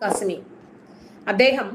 കസ്മി അദ്ദേഹം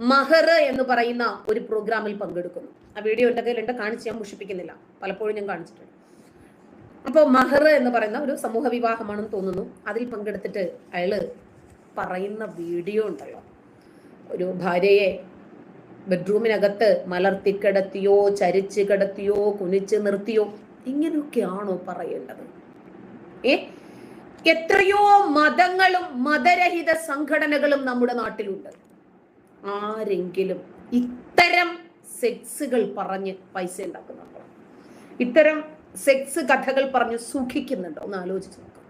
മഹർ എന്ന് പറയുന്ന ഒരു പ്രോഗ്രാമിൽ പങ്കെടുക്കുന്നു. ആ വീഡിയോ എന്റെ കയ്യിലുണ്ട് കാണിച്ച് ഞാൻ മുഷിപ്പിക്കുന്നില്ല പലപ്പോഴും ഞാൻ കാണിച്ചിട്ടുണ്ട്. അപ്പോൾ മഹർ എന്ന് പറയുന്ന ഒരു സമൂഹ വിവാഹമാണെന്ന് തോന്നുന്നു. അതിൽ പങ്കെടുത്തിട്ട് അയാൾ പറയുന്ന വീഡിയോ ഉണ്ടല്ലോ. ഒരു ഭാര്യയെ ബെഡ്റൂമിനകത്ത് മലർത്തി കിടത്തിയോ ചരിച്ച് കിടത്തിയോ കുനിച്ച് നിർത്തിയോ ഇങ്ങനെയൊക്കെയാണോ പറയേണ്ടത്? ഏ? എത്രയോ മതങ്ങളും മതരഹിത സംഘടനകളും നമ്മുടെ നാട്ടിലുണ്ട്. ആരെങ്കിലും ഇത്തരം സെക്സുകൾ പറഞ്ഞ് പൈസ ഉണ്ടാക്കുന്നുണ്ടോ? ഇത്തരം സെക്സ് കഥകൾ പറഞ്ഞ് സുഖിക്കുന്നുണ്ടോ? ഒന്ന് ആലോചിച്ച് നോക്കാം.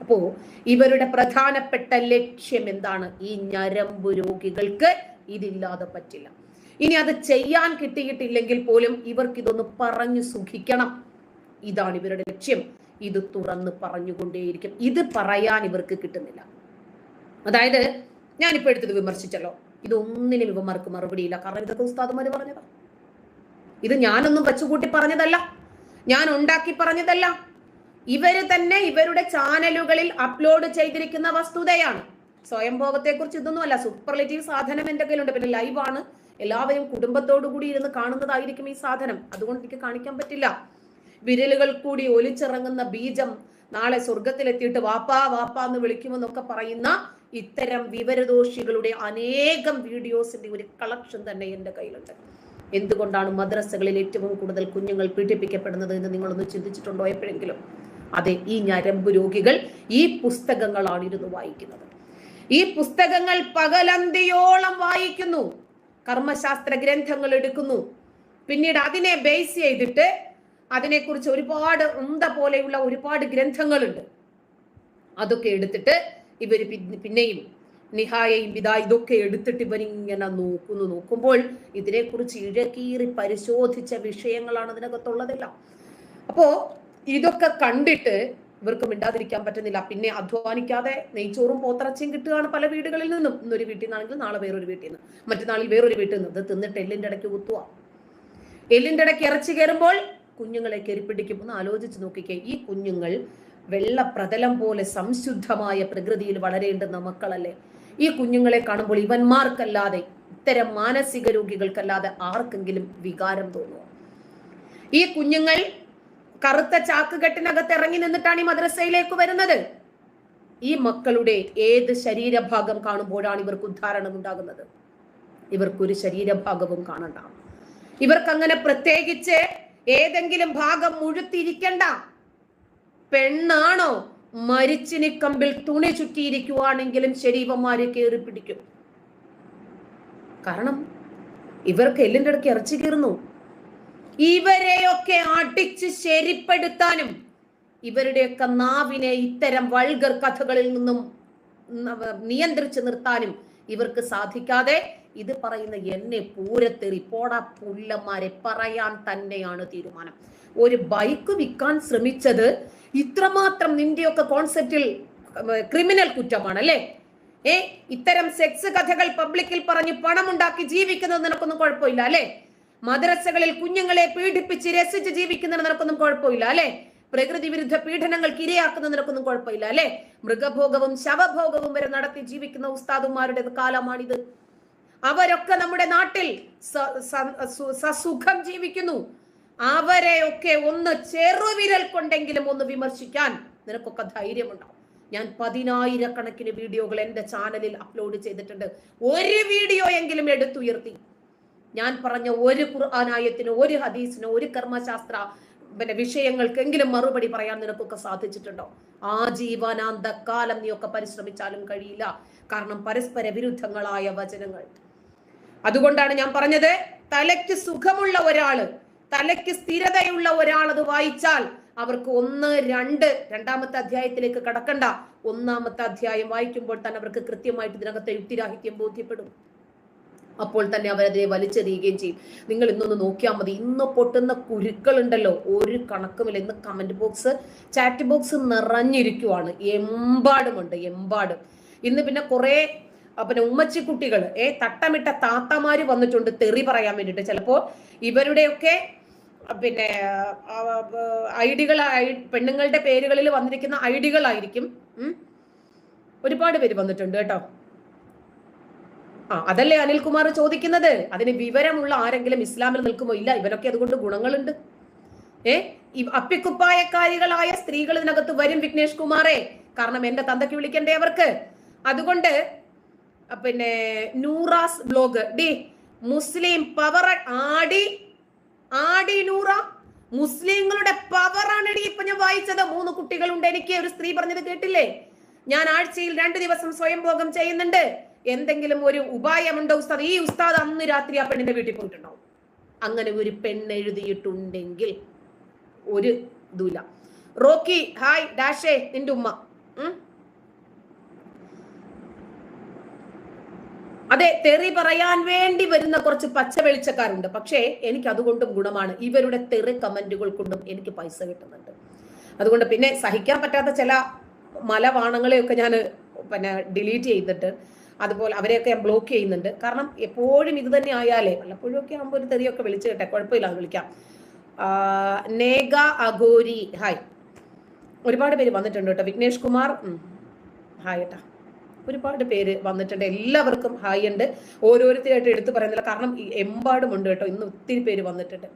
അപ്പോ ഇവരുടെ പ്രധാനപ്പെട്ട ലക്ഷ്യം എന്താണ്? ഈ ഞരമ്പ് രോഗികൾക്ക് ഇതില്ലാതെ പറ്റില്ല. ഇനി അത് ചെയ്യാൻ കിട്ടിയിട്ടില്ലെങ്കിൽ പോലും ഇവർക്ക് ഇതൊന്ന് പറഞ്ഞു സുഖിക്കണം. ഇതാണ് ഇവരുടെ ലക്ഷ്യം. ഇത് തുറന്ന് പറഞ്ഞുകൊണ്ടേയിരിക്കും. ഇത് പറയാൻ ഇവർക്ക് കിട്ടുന്നില്ല. അതായത് ഞാനിപ്പോ എടുത്തത് വിമർശിച്ചല്ലോ. ഇതൊന്നിനും ഇവന്മാർക്ക് മറുപടിയില്ല കാരണം ഇതൊക്കെ ഉസ്താദുമാര് പറഞ്ഞതാ. ഇത് ഞാനൊന്നും വെച്ചുകൂട്ടി പറഞ്ഞതല്ല. ഞാൻ ഉണ്ടാക്കി പറഞ്ഞതല്ല. ഇവർ തന്നെ ഇവരുടെ ചാനലുകളിൽ അപ്ലോഡ് ചെയ്തിരിക്കുന്ന വസ്തുതയാണ്. സ്വയംഭോഗത്തെ കുറിച്ച് ഇതൊന്നും അല്ല സൂപ്പർലേറ്റീവ് സാധനം എന്റെ കയ്യിലുണ്ട്. പിന്നെ ലൈവാണ് എല്ലാവരും കുടുംബത്തോടു കൂടി ഇരുന്ന് കാണുന്നതായിരിക്കും ഈ സാധനം. അതുകൊണ്ട് എനിക്ക് കാണിക്കാൻ പറ്റില്ല. വിരലുകൾ കൂടി ഒലിച്ചിറങ്ങുന്ന ബീജം നാളെ സ്വർഗത്തിലെത്തിയിട്ട് വാപ്പാ വാപ്പാ എന്ന് വിളിക്കുമെന്നൊക്കെ പറയുന്ന ഇത്തരം വിവരദോഷികളുടെ അനേകം വീഡിയോസിന്റെ ഒരു കളക്ഷൻ തന്നെ എന്റെ കയ്യിലുണ്ട്. എന്തുകൊണ്ടാണ് മദ്രസകളിൽ ഏറ്റവും കൂടുതൽ കുഞ്ഞുങ്ങൾ പീഡിപ്പിക്കപ്പെടുന്നത് എന്ന് നിങ്ങളൊന്ന് ചിന്തിച്ചിട്ടുണ്ടോ എപ്പോഴെങ്കിലും? അതെ ഈ ഞരമ്പ് രോഗികൾ ഈ പുസ്തകങ്ങളാണ് ഇരുന്ന് വായിക്കുന്നത്. ഈ പുസ്തകങ്ങൾ പകലന്തിയോളം വായിക്കുന്നു. കർമ്മശാസ്ത്ര ഗ്രന്ഥങ്ങൾ എടുക്കുന്നു. പിന്നീട് അതിനെ ബേസ് ചെയ്തിട്ട് അതിനെക്കുറിച്ച് ഒരുപാട് ഉന്ത പോലെയുള്ള ഒരുപാട് ഗ്രന്ഥങ്ങളുണ്ട്. അതൊക്കെ എടുത്തിട്ട് ഇവർ പിന്നെയും നിഹായയും പിതാ ഇതൊക്കെ എടുത്തിട്ട് ഇവരിങ്ങനെ നോക്കുന്നു. നോക്കുമ്പോൾ ഇതിനെക്കുറിച്ച് ഇഴകീറി പരിശോധിച്ച വിഷയങ്ങളാണ് ഇതിനകത്തുള്ളതെല്ലാം. അപ്പോ ഇതൊക്കെ കണ്ടിട്ട് ഇവർക്ക് മിണ്ടാതിരിക്കാൻ പറ്റുന്നില്ല. പിന്നെ അധ്വാനിക്കാതെ നെയ്ച്ചോറും പോത്തിറച്ചിയും കിട്ടുകയാണ് പല വീടുകളിൽ നിന്നും. ഇന്നൊരു വീട്ടിൽ നിന്നാണെങ്കിൽ നാളെ വേറൊരു വീട്ടിൽ നിന്ന്. മറ്റന്നാളിൽ വേറൊരു വീട്ടിൽ നിന്ന്. ഇത് തിന്നിട്ട് എല്ലിന്റെ ഇടയ്ക്ക് കുത്തുക. എല്ലിന്റെ ഇടയ്ക്ക് ഇറച്ചി കയറുമ്പോൾ കുഞ്ഞുങ്ങളെ കെരിപ്പിടിക്കും ഒന്ന് ആലോചിച്ച് നോക്കിക്കേ. ഈ കുഞ്ഞുങ്ങൾ വെള്ളപ്രതലം പോലെ സംശുദ്ധമായ പ്രകൃതിയിൽ വളരേണ്ടുന്ന മക്കളല്ലേ? ഈ കുഞ്ഞുങ്ങളെ കാണുമ്പോൾ ഇവന്മാർക്കല്ലാതെ ഇത്തരം മാനസിക രോഗികൾക്കല്ലാതെ ആർക്കെങ്കിലും വികാരം തോന്നുമോ ഈ കുഞ്ഞുങ്ങൾ കറുത്ത ചാക്കുകെട്ടിനകത്ത് ഇറങ്ങി നിന്നിട്ടാണ് ഈ മദ്രസയിലേക്ക് വരുന്നത്. ഈ മക്കളുടെ ഏത് ശരീരഭാഗം കാണുമ്പോഴാണ് ഇവർക്ക് ഉദ്ധാരണം ഉണ്ടാകുന്നത്? ഇവർക്കൊരു ശരീരഭാഗവും കാണണ്ട. ഇവർക്കങ്ങനെ പ്രത്യേകിച്ച് ഏതെങ്കിലും ഭാഗം മുഴുത്തിരിക്കണ്ട. പെണ്ണാണോ മരിച്ചിനി കമ്പിൽ തുണി ചുറ്റിയിരിക്കുവാണെങ്കിലും ശരീരമാരെ കയറി പിടിക്കും. കാരണം ഇവർക്ക് എല്ലിന്റെ ഇടയ്ക്ക് ഇറച്ചി കീറുന്നു. ഇവരെയൊക്കെ അടിച്ച് ശരിപ്പെടുത്താനും ഇവരുടെയൊക്കെ നാവിനെ ഇത്തരം വൾഗർ കഥകളിൽ നിന്നും നിയന്ത്രിച്ചു നിർത്താനും ഇവർക്ക് സാധിക്കാതെ ഇത് പറയുന്ന എന്നെ പൂരത്തെറി പോടാ പുല്ലന്മാരെ പറയാൻ തന്നെയാണ് തീരുമാനം. ഒരു ബൈക്ക് വിൽക്കാൻ ശ്രമിച്ചത് ഇത്രമാത്രം നിന്റെയൊക്കെ കോൺസെപ്റ്റിൽ ക്രിമിനൽ കുറ്റമാണ് അല്ലേ? ഏ ഇത്തരം സെക്സ് കഥകൾ പബ്ലിക്കിൽ പറഞ്ഞ് പണമുണ്ടാക്കി ജീവിക്കുന്നത് നിനക്കൊന്നും കുഴപ്പമില്ല അല്ലേ? മദ്രസകളിൽ കുഞ്ഞുങ്ങളെ പീഡിപ്പിച്ച് രസിച്ച് ജീവിക്കുന്നത് നിനക്കൊന്നും കുഴപ്പമില്ല അല്ലേ? പ്രകൃതി വിരുദ്ധ പീഡനങ്ങൾക്ക് ഇരയാക്കുന്ന നിനക്കൊന്നും കുഴപ്പമില്ല അല്ലെ? മൃഗഭോഗവും ശവഭോഗവും വരെ നടത്തി ജീവിക്കുന്ന ഉസ്താദുമാരുടെ കാലമാണിത്. അവരൊക്കെ നമ്മുടെ നാട്ടിൽ സസുഖം ജീവിക്കുന്നു. അവരെ ഒക്കെ ഒന്ന് ചെറുവിരൽ കൊണ്ടെങ്കിലും ഒന്ന് വിമർശിക്കാൻ നിനക്കൊക്കെ ധൈര്യമുണ്ടാവും. ഞാൻ പതിനായിരക്കണക്കിന് വീഡിയോകൾ എന്റെ ചാനലിൽ അപ്ലോഡ് ചെയ്തിട്ടുണ്ട്. ഒരു വീഡിയോ എങ്കിലും എടുത്തുയർത്തി. ഞാൻ പറഞ്ഞ ഒരു ഖുർആാനായത്തിനോ ഒരു ഹദീസിനോ ഒരു കർമ്മശാസ്ത്ര പിന്നെ വിഷയങ്ങൾക്കെങ്കിലും മറുപടി പറയാൻ നിനക്കൊക്കെ സാധിച്ചിട്ടുണ്ടോ? ആ ജീവനാന്തകാലം നീയൊക്കെ പരിശ്രമിച്ചാലും കഴിയില്ല. കാരണം പരസ്പര വിരുദ്ധങ്ങളായ വചനങ്ങൾ. അതുകൊണ്ടാണ് ഞാൻ പറഞ്ഞത് തലയ്ക്ക് സുഖമുള്ള ഒരാൾ തലയ്ക്ക് സ്ഥിരതയുള്ള ഒരാൾ അത് വായിച്ചാൽ അവർക്ക് ഒന്ന് രണ്ട് രണ്ടാമത്തെ അധ്യായത്തിലേക്ക് കടക്കണ്ട. ഒന്നാമത്തെ അധ്യായം വായിക്കുമ്പോൾ തന്നെ അവർക്ക് കൃത്യമായിട്ട് ഇതിനകത്തെ യുക്തിരാഹിത്യം ബോധ്യപ്പെടും. അപ്പോൾ തന്നെ അവരതിനെ വലിച്ചെറിയുകയും ചെയ്യും. നിങ്ങൾ ഇന്നൊന്ന് നോക്കിയാൽ മതി ഇന്ന് പൊട്ടുന്ന കുരുക്കളുണ്ടല്ലോ ഒരു കണക്കുമില്ല ഇന്ന് കമന്റ് ബോക്സ് ചാറ്റ് ബോക്സ് നിറഞ്ഞിരിക്കുവാണ്. എമ്പാടുമുണ്ട് എമ്പാടും. ഇന്ന് പിന്നെ കുറെ പിന്നെ ഉമ്മച്ചി കുട്ടികൾ ഏ തട്ടമിട്ട താത്തമാര് വന്നിട്ടുണ്ട് തെറി പറയാൻ വേണ്ടിയിട്ട് ചിലപ്പോ ഇവരുടെയൊക്കെ പിന്നെ ഐഡികൾ പെണ്ണുങ്ങളുടെ പേരുകളിൽ വന്നിരിക്കുന്ന ഐഡികളായിരിക്കും. ഒരുപാട് പേര് വന്നിട്ടുണ്ട് കേട്ടോ. ആ അതല്ലേ അനിൽകുമാർ ചോദിക്കുന്നത്? അതിന് വിവരമുള്ള ആരെങ്കിലും ഇസ്ലാമിൽ നിൽക്കുമോ? ഇല്ല ഇവരൊക്കെ അതുകൊണ്ട് ഗുണങ്ങളുണ്ട്. ഏ അപ്പിക്കുപ്പായക്കാരികളായ സ്ത്രീകൾ ഇതിനകത്ത് വരും വിഘ്നേഷ് കുമാറെ. കാരണം എന്റെ തന്തയ്ക്ക് വിളിക്കണ്ടേ അവർക്ക്? അതുകൊണ്ട് പിന്നെ Noora's blog. The Muslim power ആടി ആടി നൂറ. മുസ്ലിങ്ങളുടെ പവറാണ് ഡി. ഇപ്പൊ ഞാൻ വായിച്ചത്. മൂന്ന് കുട്ടികളുണ്ട്. എനിക്ക് ഒരു സ്ത്രീ പറഞ്ഞത് കേട്ടില്ലേ? ഞാൻ ആഴ്ചയിൽ രണ്ടു ദിവസം സ്വയം ഭോഗം ചെയ്യുന്നുണ്ട്. എന്തെങ്കിലും ഒരു ഉപായമുണ്ടോ ഉസ്താദ്? ഈ ഉസ്താദ് അന്ന് രാത്രി ആ പെണ്ണിന്റെ വീട്ടിൽ പോയിട്ടുണ്ടാവും. അങ്ങനെ ഒരു പെണ്ണ് എഴുതിയിട്ടുണ്ടെങ്കിൽ ഒരു ഇതുമില്ല. റോക്കി ഹായ് ഡാഷേ നിന്റെ ഉമ്മ. അതെ തെറി പറയാൻ വേണ്ടി വരുന്ന കുറച്ച് പച്ച വെളിച്ചക്കാരുണ്ട്. പക്ഷേ എനിക്ക് അതുകൊണ്ടും ഗുണമാണ്. ഇവരുടെ തെറി കമന്റുകൾ കൊണ്ടും എനിക്ക് പൈസ കിട്ടുന്നുണ്ട്. അതുകൊണ്ട് പിന്നെ സഹിക്കാൻ പറ്റാത്ത ചില മലവാണങ്ങളെയൊക്കെ ഞാൻ പിന്നെ ഡിലീറ്റ് ചെയ്തിട്ട് അതുപോലെ അവരെയൊക്കെ ഞാൻ ബ്ലോക്ക് ചെയ്യുന്നുണ്ട്. കാരണം എപ്പോഴും ഇത് തന്നെ ആയാലേ വല്ലപ്പോഴും ഒക്കെ ആകുമ്പോൾ ഒരു തെറിയൊക്കെ വിളിച്ചു കേട്ടെ കുഴപ്പമില്ല അത് വിളിക്കാം. നേഗ അഗോരി ഹായ്. ഒരുപാട് പേര് വന്നിട്ടുണ്ട് കേട്ടോ. വിഘ്നേഷ് കുമാർ. ഹായ് ഏട്ടാ. ഒരുപാട് പേര് വന്നിട്ടുണ്ട്. എല്ലാവർക്കും ഹായ് ഉണ്ട്. ഓരോരുത്തരായിട്ട് എടുത്തു പറയുന്നില്ല. കാരണം എമ്പാടുമുണ്ട് കേട്ടോ. ഇന്ന് ഒത്തിരി പേര് വന്നിട്ടുണ്ട്.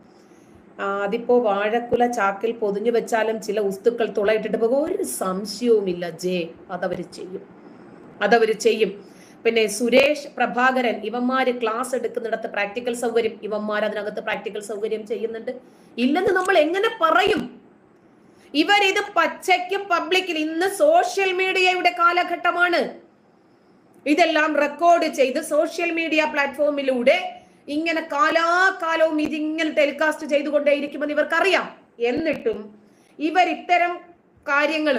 അതിപ്പോ വാഴക്കുല ചാക്കിൽ പൊതിഞ്ഞു വെച്ചാലും ചില വസ്തുക്കൾ തുളയിട്ടിട്ട് പോകും. ഒരു സംശയവുമില്ല. ജേ അതവര് ചെയ്യും. അതവര് ചെയ്യും. പിന്നെ സുരേഷ് പ്രഭാകരൻ ഇവന്മാര് ക്ലാസ് എടുക്കുന്നിടത്ത് പ്രാക്ടിക്കൽ സൗകര്യം. ഇവന്മാർ അതിനകത്ത് പ്രാക്ടിക്കൽ സൗകര്യം ചെയ്യുന്നുണ്ട്. ഇല്ലെന്ന് നമ്മൾ എങ്ങനെ പറയും? ഇവരിത് പച്ചയ്ക്ക് പബ്ലിക്കിൽ ഇന്ന് സോഷ്യൽ മീഡിയയുടെ കാലഘട്ടമാണ്. ഇതെല്ലാം റെക്കോർഡ് ചെയ്ത് സോഷ്യൽ മീഡിയ പ്ലാറ്റ്ഫോമിലൂടെ ഇങ്ങനെ കാലാകാലവും ഇതിങ്ങനെ ടെലികാസ്റ്റ് ചെയ്തുകൊണ്ടേയിരിക്കുമെന്ന് ഇവർക്കറിയാം. എന്നിട്ടും ഇവർ ഇത്തരം കാര്യങ്ങൾ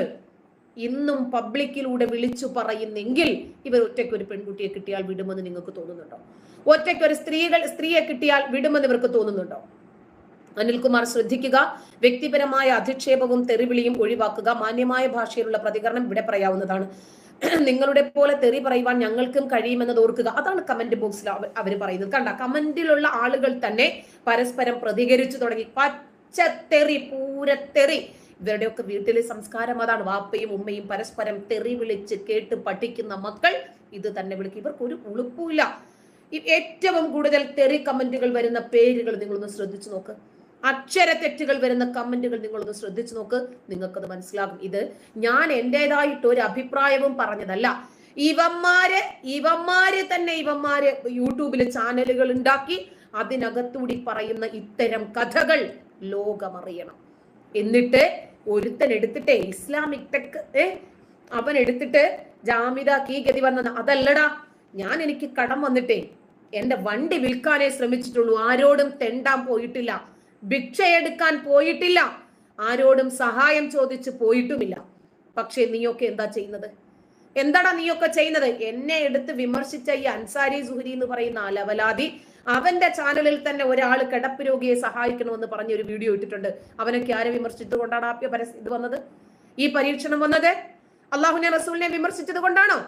ഇന്നും പബ്ലിക്കിലൂടെ വിളിച്ചു പറയുന്നെങ്കിൽ ഇവർ ഒറ്റയ്ക്ക് ഒരു പെൺകുട്ടിയെ കിട്ടിയാൽ വിടുമെന്ന് നിങ്ങൾക്ക് തോന്നുന്നുണ്ടോ? ഒറ്റയ്ക്ക് ഒരു സ്ത്രീകൾ സ്ത്രീയെ കിട്ടിയാൽ വിടുമെന്ന് ഇവർക്ക് തോന്നുന്നുണ്ടോ? അനിൽകുമാർ ശ്രദ്ധിക്കുക വ്യക്തിപരമായ അധിക്ഷേപവും തെറിവിളിയും ഒഴിവാക്കുക മാന്യമായ ഭാഷയിലുള്ള പ്രതികരണം ഇവിടെ പറയാവുന്നതാണ്. നിങ്ങളുടെ പോലെ തെറി പറയുവാൻ ഞങ്ങൾക്കും കഴിയുമെന്നത് ഓർക്കുക. അതാണ് കമന്റ് ബോക്സിൽ അവർ പറയുന്നത്. കണ്ട കമന്റിലുള്ള ആളുകൾ തന്നെ പരസ്പരം പ്രതികരിച്ചു തുടങ്ങി. പച്ചത്തെറി പൂരത്തെറി ഇവരുടെയൊക്കെ വീട്ടിലെ സംസ്കാരം അതാണ്. വാപ്പയും ഉമ്മയും പരസ്പരം തെറി വിളിച്ച് കേട്ട് പഠിക്കുന്ന മക്കൾ ഇത് തന്നെ വിളിക്കും. ഇവർക്ക് ഒരു ഉളുപ്പുമില്ല ഏറ്റവും കൂടുതൽ തെറി കമന്റുകൾ വരുന്ന പേരുകൾ നിങ്ങളൊന്ന് ശ്രദ്ധിച്ചു നോക്ക്. അക്ഷര തെറ്റുകൾ വരുന്ന കമന്റുകൾ നിങ്ങളൊന്ന് ശ്രദ്ധിച്ചു നോക്ക്. നിങ്ങൾക്കത് മനസ്സിലാകും. ഇത് ഞാൻ എന്റെതായിട്ട് ഒരു അഭിപ്രായവും പറഞ്ഞതല്ല. ഇവന്മാര് ഇവന്മാര് തന്നെ ഇവന്മാര് യൂട്യൂബിൽ ചാനലുകൾ ഉണ്ടാക്കി അതിനകത്തൂടി പറയുന്ന ഇത്തരം കഥകൾ ലോകമറിയണം. എന്നിട്ട് ഒരുത്തൻ എടുത്തിട്ടേ ഇസ്ലാമിക് ടെക് ഏ അവൻ എടുത്തിട്ട് ജാമിത കീ ഗതി വന്നത് അതല്ലടാ. ഞാൻ എനിക്ക് കടം വന്നിട്ടേ എന്റെ വണ്ടി വിൽക്കാനേ ശ്രമിച്ചിട്ടുള്ളൂ. ആരോടും തെണ്ടാൻ പോയിട്ടില്ല. ഭിക്ഷയെടുക്കാൻ പോയിട്ടില്ല. ആരോടും സഹായം ചോദിച്ച് പോയിട്ടുമില്ല. പക്ഷേ നീയൊക്കെ എന്താ ചെയ്യുന്നത്? എന്താടാ നീയൊക്കെ ചെയ്യുന്നത്? എന്നെ എടുത്ത് വിമർശിച്ച ഈ അൻസാരി സുഹരി എന്ന് പറയുന്ന അലവലാതി അവന്റെ ചാനലിൽ തന്നെ ഒരാൾ കിടപ്പ് രോഗിയെ സഹായിക്കണമെന്ന് പറഞ്ഞ ഒരു വീഡിയോ ഇട്ടിട്ടുണ്ട്. അവനൊക്കെ ആരെ വിമർശിച്ചതുകൊണ്ടാണ് ആ പരസ് ഇത് വന്നത്? ഈ പരീക്ഷണം വന്നത്? അള്ളാഹുനെ റസൂലിനെ വിമർശിച്ചത് കൊണ്ടാണോ?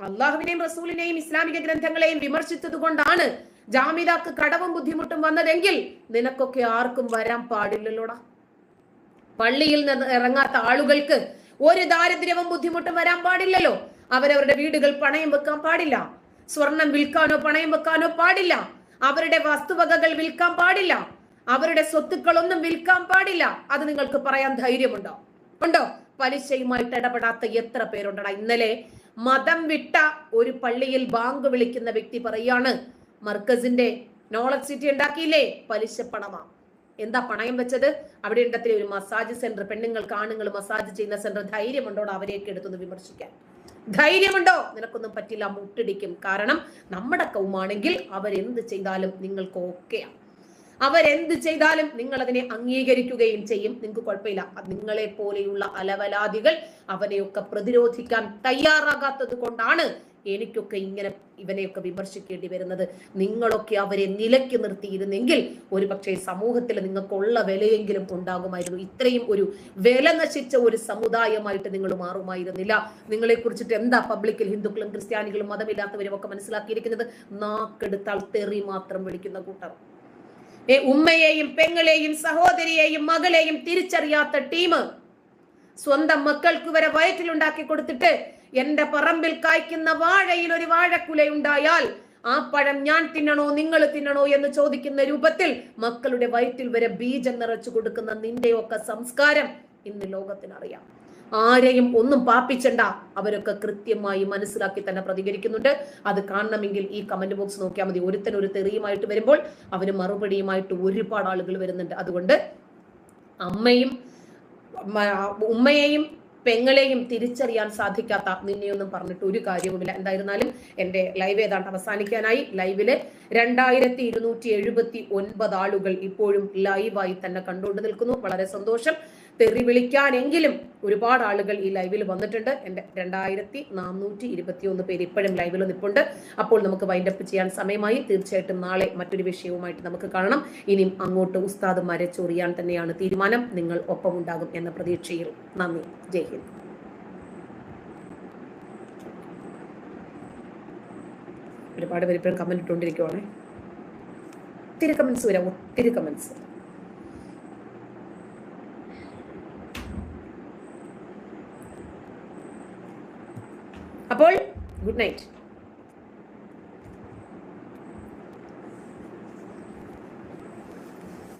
അള്ളാഹുവിനെയും റസൂലിനെയും ഇസ്ലാമിക ഗ്രന്ഥങ്ങളെയും വിമർശിച്ചത് കൊണ്ടാണ് ജാമിതാക്ക് കടവും ബുദ്ധിമുട്ടും വന്നതെങ്കിൽ നിനക്കൊക്കെ ആർക്കും വരാൻ പാടില്ലല്ലോടാ. പള്ളിയിൽ നിന്ന് ഇറങ്ങാത്ത ആളുകൾക്ക് ഒരു ദാരിദ്ര്യവും ബുദ്ധിമുട്ടും വരാൻ പാടില്ലല്ലോ. അവരവരുടെ വീടുകൾ പണയം വെക്കാൻ പാടില്ല. സ്വർണം വിൽക്കാനോ പണയം വെക്കാനോ പാടില്ല. അവരുടെ വസ്തുവകകൾ വിൽക്കാൻ പാടില്ല. അവരുടെ സ്വത്തുക്കളൊന്നും വിൽക്കാൻ പാടില്ല. അത് നിങ്ങൾക്ക് പറയാൻ ധൈര്യമുണ്ടോ? ഉണ്ടോ? പലിശയുമായിട്ട് ഇടപെടാത്ത എത്ര പേരുണ്ടടാ ഇന്നലെ മതം വിട്ട ഒരു പള്ളിയിൽ ബാങ്ക് വിളിക്കുന്ന വ്യക്തി പറയാണ് മർക്കസിന്റെ നോളജ് സിറ്റി ഉണ്ടാക്കിയില്ലേ? പലിശ പണമാ. എന്താ പണയം വെച്ചത്? അവിടെ ഉണ്ടത്തിലെ ഒരു മസാജ് സെന്റർ പെണ്ണുങ്ങൾക്ക് ആണുങ്ങൾ മസാജ് ചെയ്യുന്ന സെന്റർ ധൈര്യമുണ്ടോ അവരെയൊക്കെ എടുത്തൊന്ന് വിമർശിക്കാൻ? ധൈര്യമുണ്ടോ? നിനക്കൊന്നും പറ്റില്ല മുട്ടിടിക്കും. കാരണം നമ്മുടെ കൗമാണെങ്കിൽ അവരെന്ത് ചെയ്താലും നിങ്ങൾക്ക് ഓക്കെയാണ് അവരെന്ത് ചെയ്താലും നിങ്ങൾ അതിനെ അംഗീകരിക്കുകയും ചെയ്യും. നിങ്ങൾക്ക് കുഴപ്പമില്ല. നിങ്ങളെ പോലെയുള്ള അലവലാദികൾ അവനെയൊക്കെ പ്രതിരോധിക്കാൻ തയ്യാറാകാത്തത് കൊണ്ടാണ് എനിക്കൊക്കെ ഇങ്ങനെ ഇവനെയൊക്കെ വിമർശിക്കേണ്ടി വരുന്നത്. നിങ്ങളൊക്കെ അവരെ നിലയ്ക്ക് നിർത്തിയിരുന്നെങ്കിൽ ഒരു പക്ഷേ സമൂഹത്തിൽ നിങ്ങൾക്കുള്ള വിലയെങ്കിലും ഉണ്ടാകുമായിരുന്നു. ഇത്രയും ഒരു വില നശിച്ച ഒരു സമുദായമായിട്ട് നിങ്ങൾ മാറുമായിരുന്നില്ല. നിങ്ങളെ കുറിച്ചിട്ട് എന്താ പബ്ലിക്കിൽ ഹിന്ദുക്കളും ക്രിസ്ത്യാനികളും മതമില്ലാത്തവരും ഒക്കെ മനസ്സിലാക്കിയിരിക്കുന്നത്? നാക്കെടുത്താൽ തെറി മാത്രം വിളിക്കുന്ന കൂട്ടർ. ഉമ്മയെയും പെങ്ങളെയും സഹോദരിയെയും മകളെയും തിരിച്ചറിയാത്ത ടീം സ്വന്തം മക്കൾക്ക് വരെ വയറ്റിലുണ്ടാക്കി കൊടുത്തിട്ട് എന്റെ പറമ്പിൽ കായ്ക്കുന്ന വാഴയിൽ ഒരു വാഴക്കുല ഉണ്ടായാൽ ആ പഴം ഞാൻ തിന്നണോ നിങ്ങൾ തിന്നണോ എന്ന് ചോദിക്കുന്ന രൂപത്തിൽ മക്കളുടെ വയറ്റിൽ വരെ ബീജം നിറച്ചു കൊടുക്കുന്ന നിന്റെയൊക്കെ സംസ്കാരം ഇന്ന് ലോകത്തിനറിയാം. ആരെയും ഒന്നും പാപ്പിച്ചണ്ട. അവരൊക്കെ കൃത്യമായി മനസ്സിലാക്കി തന്നെ പ്രതികരിക്കുന്നുണ്ട്. അത് കാണണമെങ്കിൽ ഈ കമന്റ് ബോക്സ് നോക്കിയാൽ മതി. ഒരുത്തൻ ഒരു തെറിയുമായിട്ട് വരുമ്പോൾ അവന് മറുപടിയുമായിട്ട് ഒരുപാട് ആളുകൾ വരുന്നുണ്ട്. അതുകൊണ്ട് അമ്മയും ഉമ്മയെയും പെങ്ങളെയും തിരിച്ചറിയാൻ സാധിക്കാത്ത നിന്നെയൊന്നും പറഞ്ഞിട്ട് ഒരു കാര്യവുമില്ല. എന്തായിരുന്നാലും എന്റെ ലൈവ് ഏതാണ്ട് അവസാനിക്കാനായി. ലൈവിൽ രണ്ടായിരത്തി ഇരുന്നൂറ്റി എഴുപത്തി ഒൻപത് ആളുകൾ ഇപ്പോഴും ലൈവായി തന്നെ കണ്ടുകൊണ്ട് നിൽക്കുന്നു. വളരെ സന്തോഷം. തെറി വിളിക്കാനെങ്കിലും ഒരുപാട് ആളുകൾ ഈ ലൈവിൽ വന്നിട്ടുണ്ട്. എന്റെ രണ്ടായിരത്തി നാനൂറ്റി ഇരുപത്തി ഒന്ന് പേര് ഇപ്പോഴും ലൈവിൽ നിൽപ്പുണ്ട്. അപ്പോൾ നമുക്ക് വൈൻഡപ്പ് ചെയ്യാൻ സമയമായി. തീർച്ചയായിട്ടും നാളെ മറ്റൊരു വിഷയവുമായിട്ട് നമുക്ക് കാണണം. ഇനിയും അങ്ങോട്ട് ഉസ്താദുമാരെ ചൊറിയാൻ തന്നെയാണ് തീരുമാനം. നിങ്ങൾ ഒപ്പം ഉണ്ടാകും എന്ന പ്രതീക്ഷയിൽ. നന്ദി. ജയ് ഹിന്ദ്. ഒരുപാട് പേര് ഇപ്പോഴും കമന്റ് ഇട്ടുകൊണ്ടിരിക്കുവാണേ ഒത്തിരി വരാം. ഒത്തിരി കമന്റ്സ് good night.